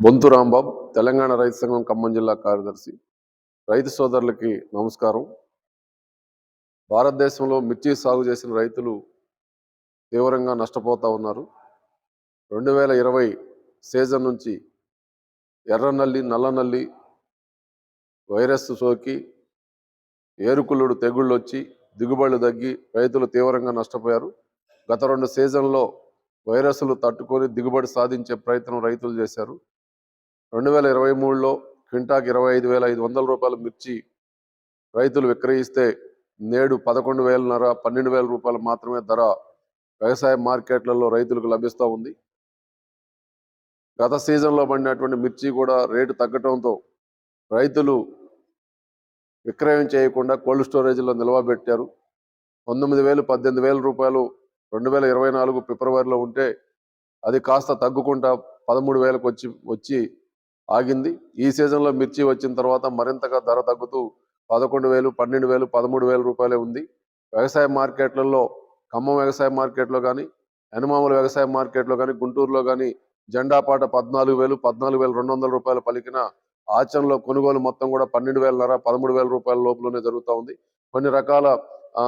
బొంతు రాంబాబు తెలంగాణ రైతు సంఘం ఖమ్మం జిల్లా కార్యదర్శి. రైతు సోదరులకి నమస్కారం. భారతదేశంలో మిర్చి సాగు చేసిన రైతులు తీవ్రంగా నష్టపోతూ ఉన్నారు. రెండు వేల ఇరవై సీజన్ నుంచి ఎర్రనల్లి నల్లనల్లి వైరస్ సోకి ఏరుకుళ్ళుడు తెగుళ్ళు వచ్చి దిగుబడులు తగ్గి రైతులు తీవ్రంగా నష్టపోయారు. గత రెండు సీజన్లో వైరస్లు తట్టుకొని దిగుబడి సాధించే ప్రయత్నం రైతులు చేశారు. రెండు వేల ఇరవై మూడులో క్వింటాకి ఇరవై ఐదు వేల ఐదు వందల రూపాయల మిర్చి రైతులు విక్రయిస్తే నేడు పదకొండు వేలన్నర పన్నెండు వేల రూపాయలు మాత్రమే ధర వ్యవసాయ మార్కెట్లలో రైతులకు లభిస్తూ ఉంది. గత సీజన్లో పడినటువంటి మిర్చి కూడా రేటు తగ్గటంతో రైతులు విక్రయం చేయకుండా కోల్డ్ స్టోరేజ్లో నిల్వ పెట్టారు. పంతొమ్మిది వేలు పద్దెనిమిది వేల రూపాయలు రెండు వేల ఇరవై నాలుగు ఫిబ్రవరిలో ఉంటే అది కాస్త తగ్గుకుంటా పదమూడు వేలకు వచ్చి వచ్చి ఆగింది. ఈ సీజన్లో మిర్చి వచ్చిన తర్వాత మరింతగా ధర తగ్గుతూ పదకొండు వేలు పన్నెండు వేలు పదమూడు వేల రూపాయలే ఉంది. వ్యవసాయ మార్కెట్లలో ఖమ్మం వ్యవసాయ మార్కెట్లో కానీ యనమాముల వ్యవసాయ మార్కెట్లో కానీ గుంటూరులో కానీ జెండా పాట పద్నాలుగు వేలు పద్నాలుగు వేల రెండు వందల రూపాయలు పలికిన ఆచరణలో కొనుగోలు మొత్తం కూడా పన్నెండు వేలన్నర పదమూడు వేల రూపాయల లోపలనే జరుగుతూ ఉంది. కొన్ని రకాల ఆ,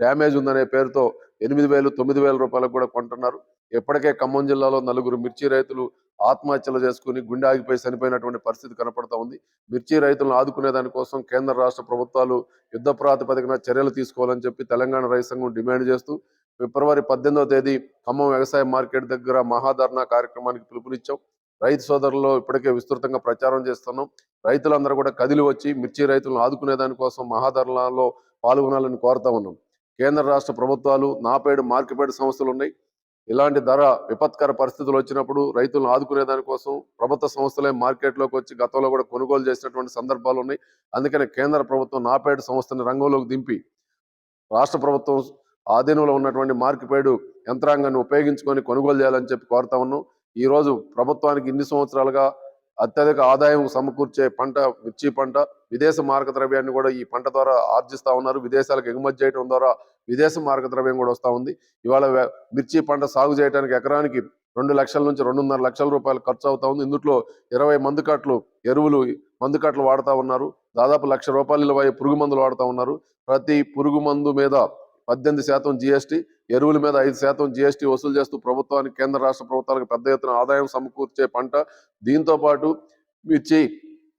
డ్యామేజ్ ఉందనే పేరుతో ఎనిమిది వేలు తొమ్మిది వేల రూపాయలకు కూడా కొంటున్నారు. ఇప్పటికే ఖమ్మం జిల్లాలో నలుగురు మిర్చి రైతులు ఆత్మహత్యలు చేసుకుని గుండె ఆగిపోయి చనిపోయినటువంటి పరిస్థితి కనపడతా ఉంది. మిర్చి రైతులను ఆదుకునే దానికోసం కేంద్ర రాష్ట్ర ప్రభుత్వాలు యుద్ధ ప్రాతిపదికన చర్యలు తీసుకోవాలని చెప్పి తెలంగాణ రైతు సంఘం డిమాండ్ చేస్తూ ఫిబ్రవరి పద్దెనిమిదవ తేదీ ఖమ్మం వ్యవసాయ మార్కెట్ దగ్గర మహాధర్నా కార్యక్రమానికి పిలుపునిచ్చాం. రైతు సోదరుల్లో ఇప్పటికే విస్తృతంగా ప్రచారం చేస్తున్నాం. రైతులందరూ కూడా కదిలి వచ్చి మిర్చి రైతులను ఆదుకునే దానికోసం మహాధర్నాలో పాల్గొనాలని కోరుతా ఉన్నాం. కేంద్ర రాష్ట్ర ప్రభుత్వాలు నాపేడు మార్కెట్ సంస్థలు ఉన్నాయి ఇలాంటి ధర విపత్కర పరిస్థితులు వచ్చినప్పుడు రైతులను ఆదుకునే దానికోసం ప్రభుత్వ సంస్థలే మార్కెట్లోకి వచ్చి గతంలో కూడా కొనుగోలు చేసినటువంటి సందర్భాలు ఉన్నాయి. అందుకనే కేంద్ర ప్రభుత్వం నాపేడు సంస్థని రంగంలోకి దింపి రాష్ట్ర ప్రభుత్వం ఆధీనంలో ఉన్నటువంటి మార్కెట్ యంత్రాంగాన్ని ఉపయోగించుకొని కొనుగోలు చేయాలని చెప్పి కోరుతా ఉన్నాం. ఈరోజు ప్రభుత్వానికి ఇన్ని సంవత్సరాలుగా అత్యధిక ఆదాయం సమకూర్చే పంట మిర్చి పంట విదేశ మార్గ ద్రవ్యాన్ని కూడా ఈ పంట ద్వారా ఆర్జిస్తూ ఉన్నారు. విదేశాలకు ఎగుమతి చేయడం ద్వారా విదేశ మార్గ ద్రవ్యం కూడా వస్తూ ఉంది. ఇవాళ మిర్చి పంట సాగు చేయడానికి ఎకరానికి రెండు లక్షల నుంచి రెండున్నర లక్షల రూపాయలు ఖర్చు అవుతా ఉంది. ఇందులో ఇరవై మందు కట్లు ఎరువులు మందు కట్లు వాడుతూ ఉన్నారు. దాదాపు లక్ష రూపాయలు విలువ పురుగు మందులు వాడుతూ ఉన్నారు. ప్రతి పురుగు మందు మీద పద్దెనిమిది శాతం జిఎస్టీ ఎరువుల మీద ఐదు శాతం జిఎస్టీ వసూలు చేస్తూ ప్రభుత్వానికి కేంద్ర రాష్ట్ర ప్రభుత్వాలకు పెద్ద ఎత్తున ఆదాయం సమకూర్చే పంట దీంతో పాటు మిర్చి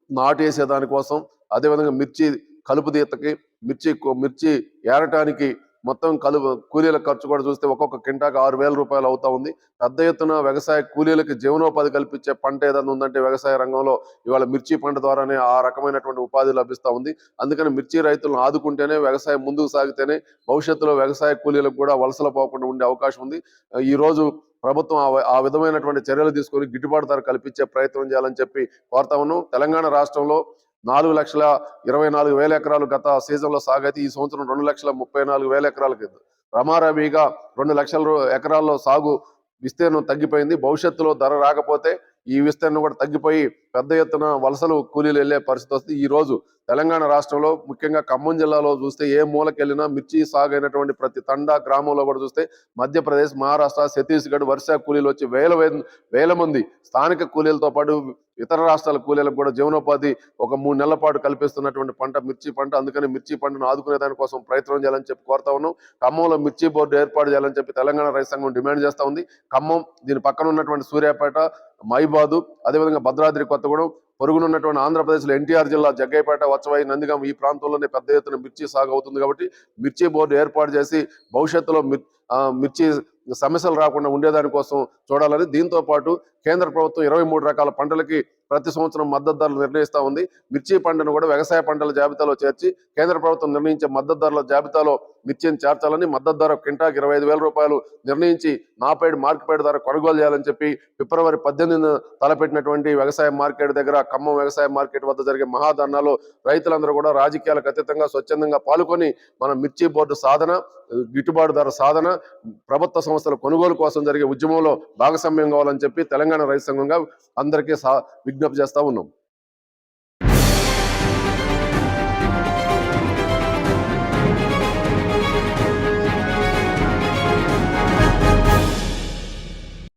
నాటేసే దానికోసం అదేవిధంగా మిర్చి కలుపు తీతకి మిర్చి మిర్చి ఏరటానికి మొత్తం కలుపు కూలీల ఖర్చు కూడా చూస్తే ఒక్కొక్క కింటాకి ఆరు వేల రూపాయలు అవుతా ఉంది. పెద్ద ఎత్తున వ్యవసాయ కూలీలకు జీవనోపాధి కల్పించే పంట ఏదైనా ఉందంటే వ్యవసాయ రంగంలో ఇవాళ మిర్చి పంట ద్వారానే ఆ రకమైనటువంటి ఉపాధి లభిస్తూ ఉంది. అందుకని మిర్చి రైతులను ఆదుకుంటేనే వ్యవసాయం ముందుకు సాగితేనే భవిష్యత్తులో వ్యవసాయ కూలీలకు కూడా వలసలు పోకుండా ఉండే అవకాశం ఉంది. ఈ రోజు ప్రభుత్వం ఆ ఆ విధమైనటువంటి చర్యలు తీసుకొని గిట్టుబాటు ధర కల్పించే ప్రయత్నం చేయాలని చెప్పి కోరుతా ఉన్నాం. తెలంగాణ రాష్ట్రంలో నాలుగు లక్షల ఇరవై నాలుగు వేల ఎకరాలు గత సీజన్లో సాగైతే ఈ సంవత్సరం రెండు లక్షల ముప్పై నాలుగు వేల ఎకరాలకి రమారవిగా రెండు లక్షల ఎకరాల్లో సాగు విస్తీర్ణం తగ్గిపోయింది. భవిష్యత్తులో ధర రాకపోతే ఈ విస్తీర్ణం కూడా తగ్గిపోయి పెద్ద ఎత్తున వలసలు కూలీలు వెళ్ళే పరిస్థితి వస్తుంది. ఈ రోజు తెలంగాణ రాష్ట్రంలో ముఖ్యంగా ఖమ్మం జిల్లాలో చూస్తే ఏ మూలకెళ్ళినా మిర్చి సాగు అయినటువంటి ప్రతి తండా గ్రామంలో కూడా చూస్తే మధ్యప్రదేశ్ మహారాష్ట్ర ఛత్తీస్గఢ్ వరుస కూలీలు వచ్చి వేల వే- వేల మంది స్థానిక కూలీలతో పాటు ఇతర రాష్ట్రాల కూలీలకు కూడా జీవనోపాధి ఒక మూడు నెలల పాటు కల్పిస్తున్నటువంటి పంట మిర్చి పంట. అందుకని మిర్చి పంటను ఆదుకునే దానికోసం ప్రయత్నం చేయాలని చెప్పి కోరుతా ఉన్నాం. ఖమ్మంలో మిర్చి బోర్డు ఏర్పాటు చేయాలని చెప్పి తెలంగాణ రైతు సంఘం డిమాండ్ చేస్తా ఉంది. ఖమ్మం దీని పక్కన ఉన్నటువంటి సూర్యాపేట మైబాదు అదేవిధంగా భద్రాద్రి కొత్తగూడెం పొరుగునున్నటువంటి ఆంధ్రప్రదేశ్లో ఎన్టీఆర్ జిల్లా జగ్గైపేట వచ్చవై నందిగం ఈ ప్రాంతంలోనే పెద్ద ఎత్తున మిర్చి సాగు అవుతుంది కాబట్టి మిర్చి బోర్డు ఏర్పాటు చేసి భవిష్యత్తులో ఆ, మిర్చి సమస్యలు రాకుండా ఉండేదాని కోసం చూడాలని దీంతో పాటు కేంద్ర ప్రభుత్వం ఇరవై మూడు రకాల పంటలకి ప్రతి సంవత్సరం మద్దతు ధరలు నిర్ణయిస్తా ఉంది. మిర్చి పంటను కూడా వ్యవసాయ పంటల జాబితాలో చేర్చి కేంద్ర ప్రభుత్వం నిర్ణయించే మద్దతు ధరల జాబితాలో మిర్చిని చేర్చాలని మద్దతు ధర క్వింటాకి ఇరవై ఐదు వేల రూపాయలు నిర్ణయించి నాపేడ్ మార్కెట్ ధర కొనుగోలు చేయాలని చెప్పి ఫిబ్రవరి పద్దెనిమిదిన తలపెట్టినటువంటి వ్యవసాయ మార్కెట్ దగ్గర ఖమ్మం వ్యవసాయ మార్కెట్ వద్ద జరిగే మహాధర్నాలో రైతులందరూ కూడా రాజకీయాలకు అతీతంగా స్వచ్ఛందంగా పాల్గొని మన మిర్చి బోర్డు సాధన గిట్టుబాటు ధర సాధన ప్రభుత్వ సంస్థల కొనుగోలు కోసం జరిగే ఉద్యమంలో భాగస్వామ్యం కావాలని చెప్పి తెలంగాణ రైతు సంఘంగా అందరికీ సా విజ్ఞప్తి చేస్తా ఉన్నాం.